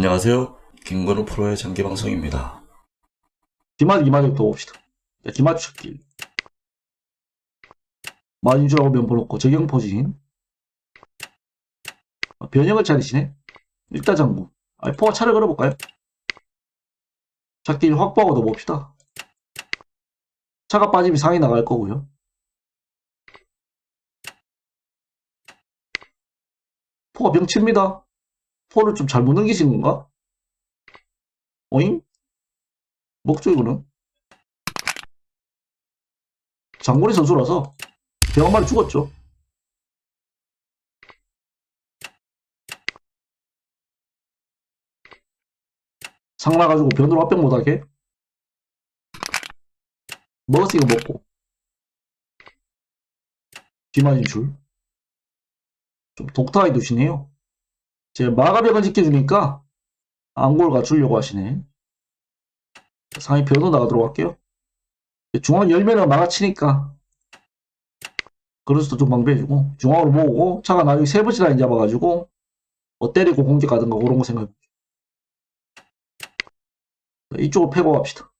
안녕하세요. 김건우 프로의 장기 방송입니다. 기마지 기마지 또 봅시다. 자, 기마주 찾기. 마진주라고 면보 놓고 적용 포진. 아, 변형을 차리시네. 일다장구. 아, 포가 차를 걸어볼까요? 찾기 확보하고 더 봅시다. 차가 빠지면 상이 나갈 거고요. 포가 병칩니다. 포를 좀 잘못 넘기신 건가? 오잉? 먹죠 이거는 장거리 선수라서 대한 마리 죽었죠. 상나가지고 변으로 합병 못하게? 먹었으니까 먹고. 뒤맞은 줄좀 독타하게 두시네요 제 마가벽을 지켜주니까 안골 갖추려고 하시네 상위 변호 나가도록 할게요. 중앙 열면은 막아치니까 그래서도 좀 방배해주고 중앙으로 모으고 차가 나중에 세 번째 라인 잡아가지고 뭐 때리고 공격 가든가 그런 거 생각해 이쪽으로 패고 갑시다.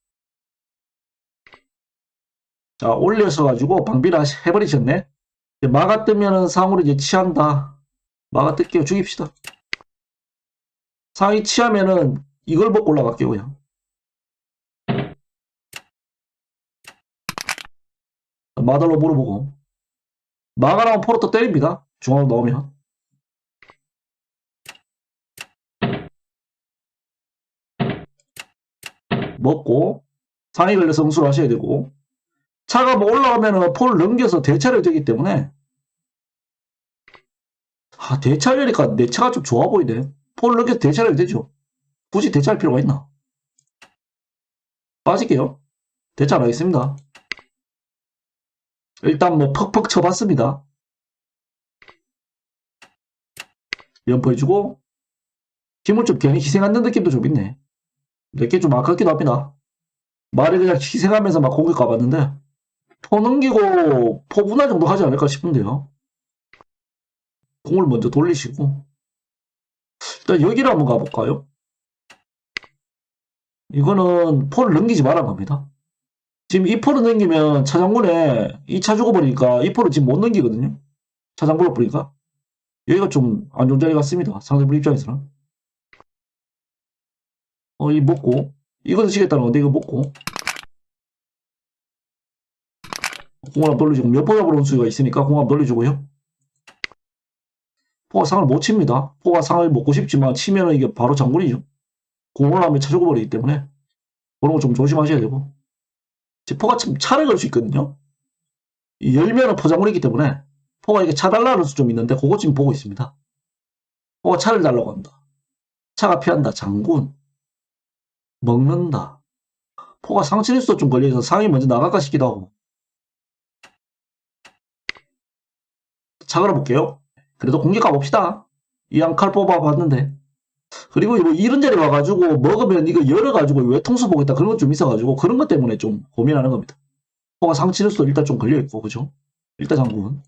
자 올려서 가지고 방비를 해버리셨네. 막아 뜨면은 상으로 이제 치한다. 막아 뜰게요. 죽입시다. 상이 치하면은 이걸 먹고 올라갈게요 그냥. 마달로 물어보고 포로 또 때립니다. 중앙으로 나오면 먹고 상위 걸려서 응수를 하셔야 되고 차가 뭐 올라가면은 포를 넘겨서 대차를 되기 때문에 아 대차려니까 내 차가 좀 좋아 보이네. 포를 넘겨서 대차를 되죠. 굳이 대차할 필요가 있나? 빠질게요. 대차 안 하겠습니다. 일단 뭐 퍽퍽 쳐봤습니다. 연포해주고 힘을 좀 괜히 희생하는 느낌도 좀 있네. 내게 좀 아깝기도 합니다. 말을 그냥 희생하면서 막 공격 가봤는데 포 넘기고 포분할 정도 하지 않을까 싶은데요. 공을 먼저 돌리시고 일단 여기를 한번 가볼까요? 이거는 포를 넘기지 말란 겁니다. 지금 이 포를 넘기면 차장군에 이차 죽어버리니까 이 포를 지금 못 넘기거든요. 차장 불러버리니까. 여기가 좀 안 좋은 자리 같습니다. 상대분 입장에서는. 어, 이 먹고. 이거 드시겠다는 건데, 이거 먹고. 공합 돌려주고, 몇포 잡으러 온 수가 있으니까 공합 돌려주고요. 포가 상을 못 칩니다. 포가 상을 먹고 싶지만 치면은 이게 바로 장군이죠. 공을 하면 차 죽어버리기 때문에. 그런 거 좀 조심하셔야 되고. 제 포가 참 차를 걸 수 있거든요. 이 열면은 포장물이기 때문에 포가 이게 차 달라는 수 좀 있는데 그거 지금 보고 있습니다. 포가 차를 달라고 한다. 차가 피한다. 장군. 먹는다. 포가 상치일 수도 좀 걸려서 상이 먼저 나갈까 싶기도 하고. 차 걸어볼게요. 그래도 공격 가봅시다. 이왕 칼 뽑아봤는데. 그리고 뭐 이런 자리 와가지고 먹으면 이거 열어가지고 외통수 보겠다 그런 것 좀 있어가지고 그런 것 때문에 좀 고민하는 겁니다. 포가 상치를 수도 일단 좀 걸려있고 그죠? 일단 장군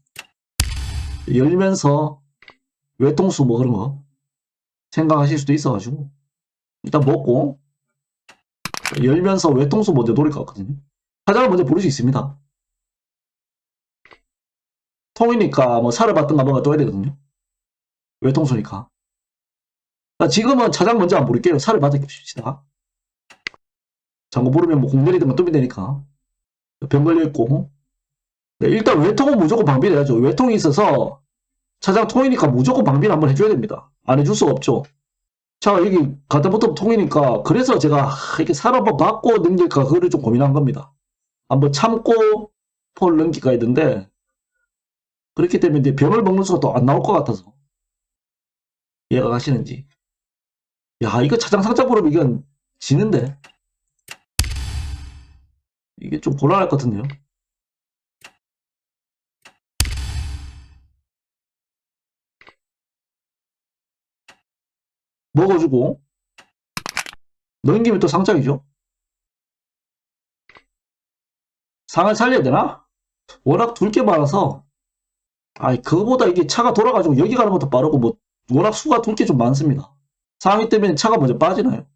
열면서 외통수 뭐 그런 거 생각하실 수도 있어가지고 일단 먹고 열면서 외통수 먼저 노릴 것 같거든요. 사장을 먼저 부를 수 있습니다. 통이니까 뭐 살을 받든가 뭔가 떠야 되거든요. 외통수니까. 자, 지금은 차장 먼저 안 부를게요. 살을 받으십시다. 장고 부르면 뭐 공멸이든가 뜸이 되니까. 병 걸려있고. 네, 일단 외통은 무조건 방비를 해야죠. 외통이 있어서 차장 통이니까 무조건 방비를 한번 해줘야 됩니다. 안 해줄 수가 없죠. 자, 여기 갖다 붙으면 통이니까 그래서 제가 하, 이렇게 살 한번 받고 넘길까 그거를 좀 고민한 겁니다. 한번 참고 폴 넘길까 했는데 그렇기 때문에 이제 병을 먹는 수가 또 안 나올 것 같아서 이해가 가시는지. 야, 이거 차장 상장 부르면 이건 지는데. 이게 좀 곤란할 것 같은데요. 먹어주고, 넘기면 또 상장이죠. 상을 살려야 되나? 워낙 둘 게 많아서, 아니, 그거보다 이게 차가 돌아가지고 여기 가는 것도 빠르고, 뭐, 워낙 수가 둘 게 좀 많습니다. 상위 때문에 차가 먼저 빠지나요?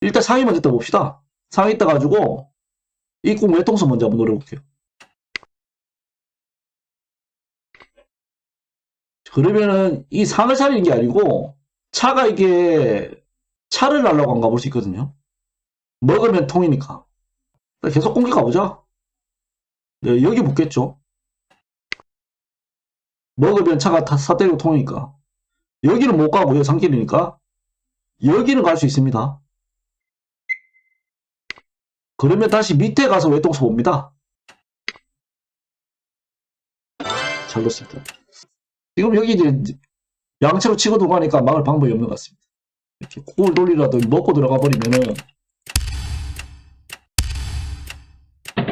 일단 상위 먼저 떠봅시다. 상위 떠가지고 이꿈 외통선 먼저 한번 노려볼게요. 그러면은 이 상을 살리는 게 아니고 차가 이게 차를 날라고 안 가볼 수 있거든요. 먹으면 통이니까. 계속 공격 가보자. 네, 여기 붙겠죠. 먹으면 차가 다 사대로 통이니까. 여기는 못 가고요. 산길이니까. 여기는 갈 수 있습니다. 그러면 다시 밑에 가서 외통수 봅니다. 잘 넣습니다. 지금 여기 이제 양채로 치고 들어가니까 막을 방법이 없는 것 같습니다. 이렇게 콜 돌리라도 먹고 들어가 버리면은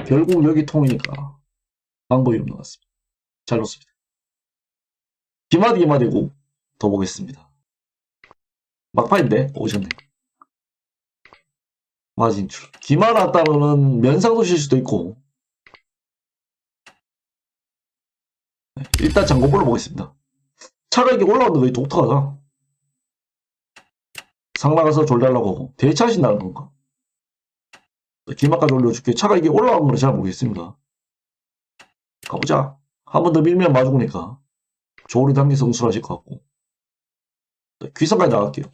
결국 여기 통이니까 방법이 없는 것 같습니다. 잘 넣습니다. 기마디 기마디고 더 보겠습니다. 막판인데 오셨네. 마진출. 기마나 따로는 면상도 실 수도 있고 네, 일단 장고볼로 보겠습니다. 차가 이게 올라오는데 왜 독특하다? 상나가서 졸달라고 대차하신다는 건가? 기마까지 올려줄게. 차가 이게 올라오는 걸 잘 모르겠습니다. 가보자. 한 번 더 밀면 마주고니까 조리 단계 성술하실 것 같고 네, 귀성까지 나갈게요.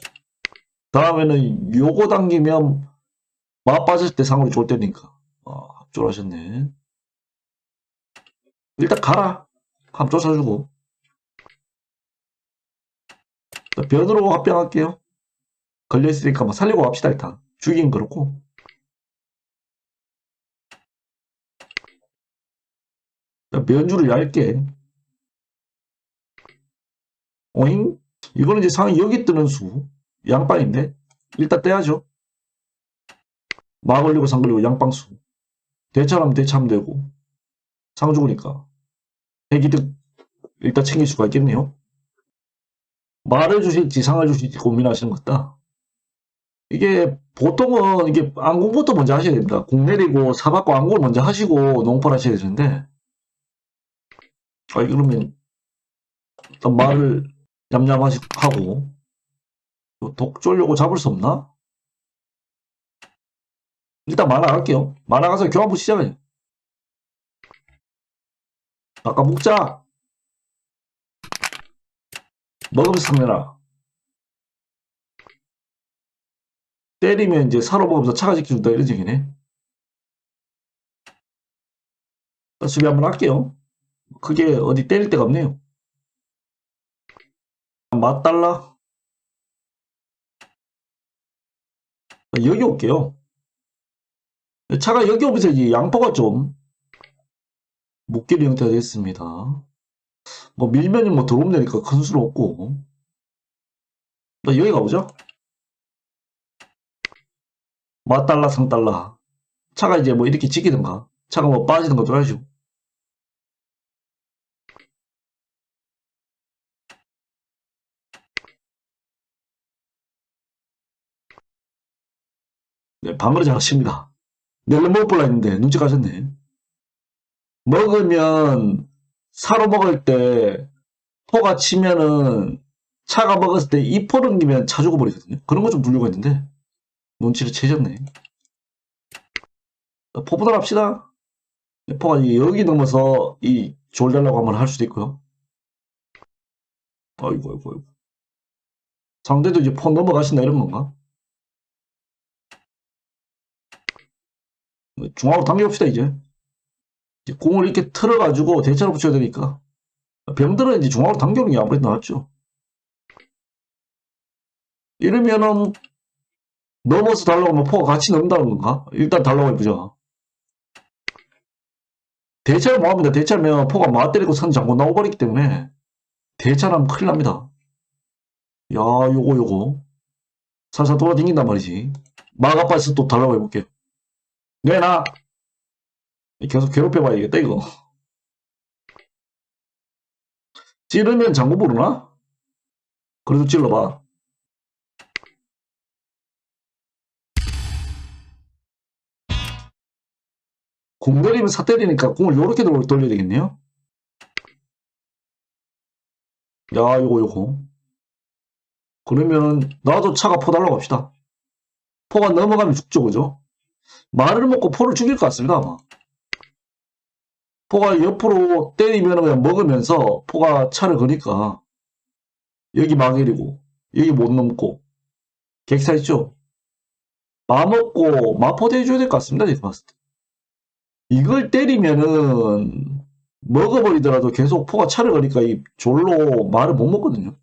다음에는 요거 당기면 마 빠질 때 상으로 좋을 때니까 아, 합조하셨네. 일단 가라. 함 쫓아주고 자, 변으로 합병할게요. 걸려있으니까 뭐 살리고 갑시다 일단. 죽이긴 그렇고 자, 면주를 얇게 오잉? 이거는 이제 상이 여기 뜨는 수 양빵인데 일단 떼야죠. 마 걸리고 상 걸리고 양빵수 대차하면 대차하면 되고 상 죽으니까 애기득 일단 챙길 수가 있겠네요. 말을 주실지 상을 주실지 고민하시는 것 같다. 이게 보통은 이게 안공부터 먼저 하셔야 됩니다. 공 내리고 사받고 안공을 먼저 하시고 농포를 하셔야 되는데 아 그러면 일단 말을 냠냠하고 독 쫄려고 잡을 수 없나? 일단 만화 갈게요. 만화 가서 교환부 시작해요. 아까 묵자. 먹으면서. 때리면 이제 사로 먹으면서 차가 지켜준다 이런 얘기네. 수비 한번 할게요. 그게 어디 때릴 데가 없네요. 맛달라. 여기 올게요. 차가 여기 오면서 이제 양포가 좀 묶이는 형태가 됐습니다. 뭐 밀면이 뭐 들어오면 되니까 큰 수는 없고 나 여기 가보죠. 맛달라 상달라 차가 이제 뭐 이렇게 찍히든가 차가 뭐 빠지는 것도 하죠. 네, 방어를 잘하십니다. 낼름 먹을 뻔 했는데 눈치 가셨네. 먹으면 사로 먹을 때 포가 치면은 차가 먹었을 때 이 포 넘기면 차 죽어버리거든요. 그런 거좀 분류가 있는데 눈치를 채셨네. 포보다 합시다. 포가 여기 넘어서 이 졸달라고 한번 할 수도 있고요. 아이고 아이고 아이고. 상대도 이제 포 넘어가신다 이런 건가? 중앙으로 당겨봅시다 이제. 이제 공을 이렇게 틀어가지고 대차로 붙여야 되니까 병들은 이제 중앙으로 당겨오는 게 아무래도 낫죠. 이러면은 넘어서 달라고 하면 포가 같이 넘는다는 건가? 일단 달라고 해보자. 대차를 뭐합니다. 대차면 포가 마 때리고 선 잠고 나오버리기 때문에 대차라면 큰일 납니다. 야 요거 요거 살살 돌아다닌단 말이지. 마가빠에서 또 달라고 해볼게요. 내놔 계속 괴롭혀봐야겠다 이거 찌르면 장구 부르나? 그래도 찔러봐 공 내리면 사 때리니까 공을 요렇게 돌- 돌려야 되겠네요 야 요거 요거 그러면은 나도 차가 포 달라고 합시다. 포가 넘어가면 죽죠, 그죠? 말을 먹고 포를 죽일 것 같습니다, 아마. 포가 옆으로 때리면 그냥 먹으면서 포가 차를 거니까 여기 마개리고 여기 못 넘고 객사 있죠? 마먹고 마포대 해줘야 될 것 같습니다, 제가 봤을 때. 이걸 때리면은 먹어버리더라도 계속 포가 차를 거니까 이 졸로 말을 못 먹거든요.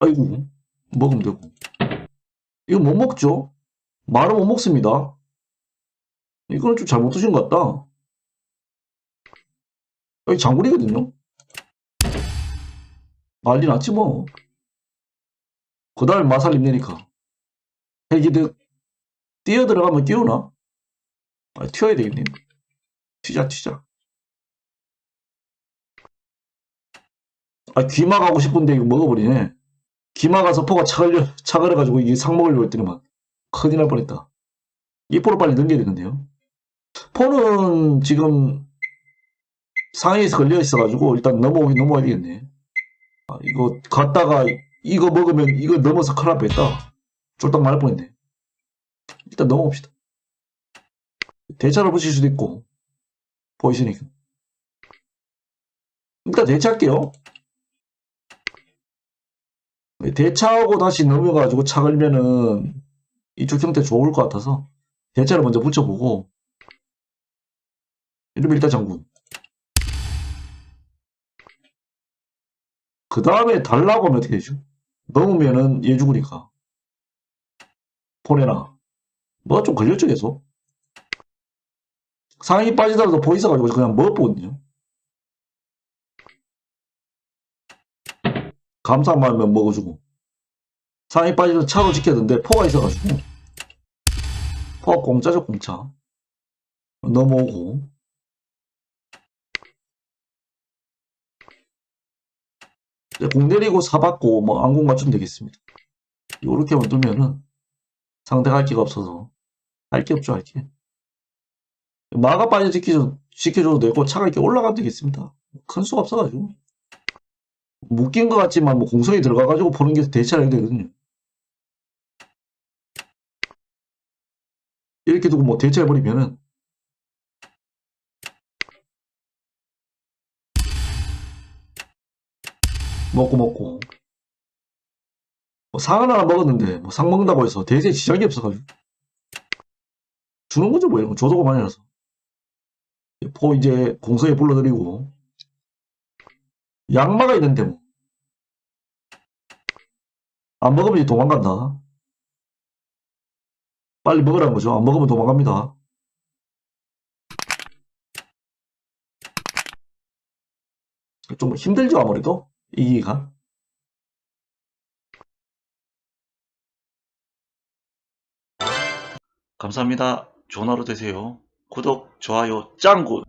아이고, 먹으면 되고. 이거 못 먹죠? 말을 못 먹습니다. 이거는 좀 잘못 드신 것 같다. 여기 장군이거든요? 난리 났지 뭐. 그 다음에 마살림 내니까. 헬기득 뛰어 들어가면 끼우나? 아, 튀어야 되겠네. 튀자, 튀자. 아, 귀마 가고 싶은데 이거 먹어버리네. 귀마 가서 포가 차걸려, 차걸려가지고 이게 상 먹으려고 했더니만 큰일 날 뻔했다. 이 포를 빨리 넘겨야 되는데요. 포는 지금 상해에서 걸려 있어가지고 일단 넘어오긴 넘어와야 되겠네. 아, 이거 갔다가 이거 먹으면 이거 넘어서 큰일 날 뻔했다. 쫄딱 말할 뻔했네. 일단 넘어봅시다. 대차를 붙일 수도 있고 보이시니까 일단 대차할게요. 대차하고 다시 넘어가지고 차 걸면은 이쪽 형태 좋을 것 같아서 대차를 먼저 붙여보고 이러면 일단 장군. 그 다음에 달라고 하면 어떻게 되죠? 넘으면은 얘 죽으니까 보내나? 뭐가 좀 걸렸죠 계속? 상이 빠지더라도 보이서가지고 그냥 먹었거든요. 감사만 하면 먹어주고 상이 빠지면 차로 지켰는데 포가 있어가지고. 포가 공짜죠 공짜. 넘어오고. 공 내리고 사 받고 뭐 안공 맞추면 되겠습니다. 요렇게만 두면은 상대가 할 기가 없어서. 할 게 없죠 할게. 마가 빠져 지켜줘, 지켜줘도 되고 차가 이렇게 올라가도 되겠습니다. 큰 수가 없어가지고. 묶인 것 같지만 뭐 공성이 들어가가지고 보는 게 대체하게 되거든요. 이렇게 두고 뭐 대체해버리면은 먹고 먹고. 뭐 상을 하나 먹었는데 뭐 상 먹는다고 해서 대세에 지장이 없어가지고. 주는 거죠 뭐 이런 거. 많이 나서. 포 이제 공성에 불러들이고. 양마가 있는데 뭐. 안 먹으면 이제 도망간다. 빨리 먹으라는 거죠. 안 먹으면 도망갑니다. 좀 힘들죠, 아무래도. 이기가. 감사합니다. 좋은 하루 되세요. 구독, 좋아요, 짱구!